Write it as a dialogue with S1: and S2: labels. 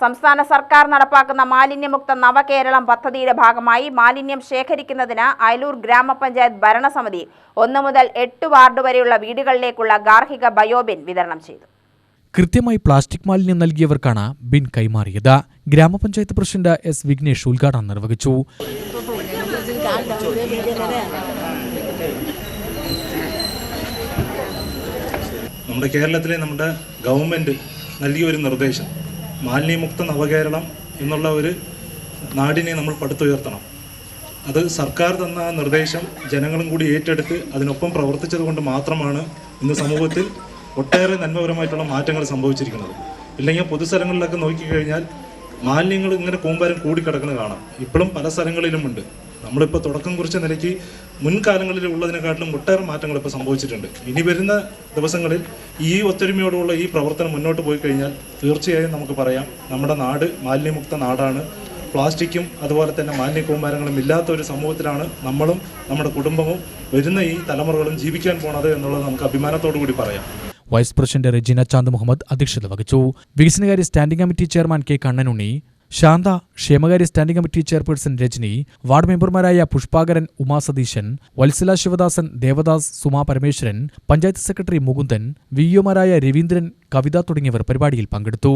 S1: സംസ്ഥാന സർക്കാർ നടപ്പാക്കുന്ന മാലിന്യമുക്ത നവകേരളം പദ്ധതിയുടെ ഭാഗമായി മാലിന്യം ശേഖരിക്കുന്നതിന് അയലൂർ ഗ്രാമപഞ്ചായത്ത് ഭരണസമിതി ഒന്ന് മുതൽ എട്ട് വാർഡ് വരെയുള്ള വീടുകളിലേക്കുള്ള ഗാർഹിക ബയോബിൻ വിതരണം ചെയ്തു.
S2: കൃത്യമായി പ്ലാസ്റ്റിക് മാലിന്യം നൽകിയവർക്കാണ് ബിൻ കൈമാറിയത്. ഗ്രാമപഞ്ചായത്ത് പ്രസിഡന്റ് എസ് വിഘ്നേഷ് ഉദ്ഘാടനം നിർവഹിച്ചു.
S3: നമ്മുടെ കേരളത്തിലെ നമ്മുടെ ഗവൺമെന്റ് നൽകിയ ഒരു നിർദ്ദേശം മാലിന്യമുക്ത നവകേരളം എന്നുള്ള ഒരു നാടിനെ നമ്മൾ പടുത്തുയർത്തണം. അത് സർക്കാർ തന്ന നിർദ്ദേശം ജനങ്ങളും കൂടി ഏറ്റെടുത്ത് അതിനൊപ്പം പ്രവർത്തിച്ചത് കൊണ്ട് മാത്രമാണ് ഇന്ന് സമൂഹത്തിൽ ഒട്ടേറെ നന്മപരമായിട്ടുള്ള മാറ്റങ്ങൾ സംഭവിച്ചിരിക്കുന്നത്. ഇല്ലെങ്കിൽ പൊതുസ്ഥലങ്ങളിലൊക്കെ നോക്കിക്കഴിഞ്ഞാൽ മാലിന്യങ്ങൾ ഇങ്ങനെ കൂമ്പാരം കൂടിക്കിടക്കുന്നത് കാണാം. ഇപ്പോഴും പല സ്ഥലങ്ങളിലുമുണ്ട് നമ്മളിപ്പോൾ തുടക്കം കുറിച്ച നിലയ്ക്ക് മുൻകാലങ്ങളിൽ ഉള്ളതിനെക്കാട്ടിലും ഒട്ടേറെ മാറ്റങ്ങൾ ഇപ്പോൾ സംഭവിച്ചിട്ടുണ്ട്. ഇനി വരുന്ന ദിവസങ്ങളിൽ ഈ ഒത്തൊരുമയോടുള്ള ഈ പ്രവർത്തനം മുന്നോട്ട് പോയി കഴിഞ്ഞാൽ തീർച്ചയായും നമുക്ക് പറയാം നമ്മുടെ നാട് മാലിന്യമുക്ത നാടാണ്. പ്ലാസ്റ്റിക്കും അതുപോലെ തന്നെ മാലിന്യ കൂമ്പാരങ്ങളും ഇല്ലാത്ത ഒരു സമൂഹത്തിലാണ് നമ്മളും നമ്മുടെ കുടുംബവും വരുന്ന ഈ തലമുറകളും ജീവിക്കാൻ പോണത് എന്നുള്ളത് നമുക്ക് അഭിമാനത്തോടു കൂടി പറയാം.
S2: Vice president Regina Chand Muhammad അധ്യക്ഷത വഹിച്ചു. വികസനകാര്യ standing committee chairman K Kannanunni Shantha ക്ഷേമകാര്യ standing committee chairperson Rajani ward മെമ്പർമാരായ പുഷ്പാകരൻ ഉമാ സതീശൻ വത്സല ശിവദാസൻ ദേവദാസ് സുമാ പരമേശ്വരൻ പഞ്ചായത്ത് സെക്രട്ടറി മുകുന്ദൻ വിഇഒമാരായ രവീന്ദ്രൻ കവിത തുടങ്ങിയവർ പരിപാടിയിൽ പങ്കെടുത്തു.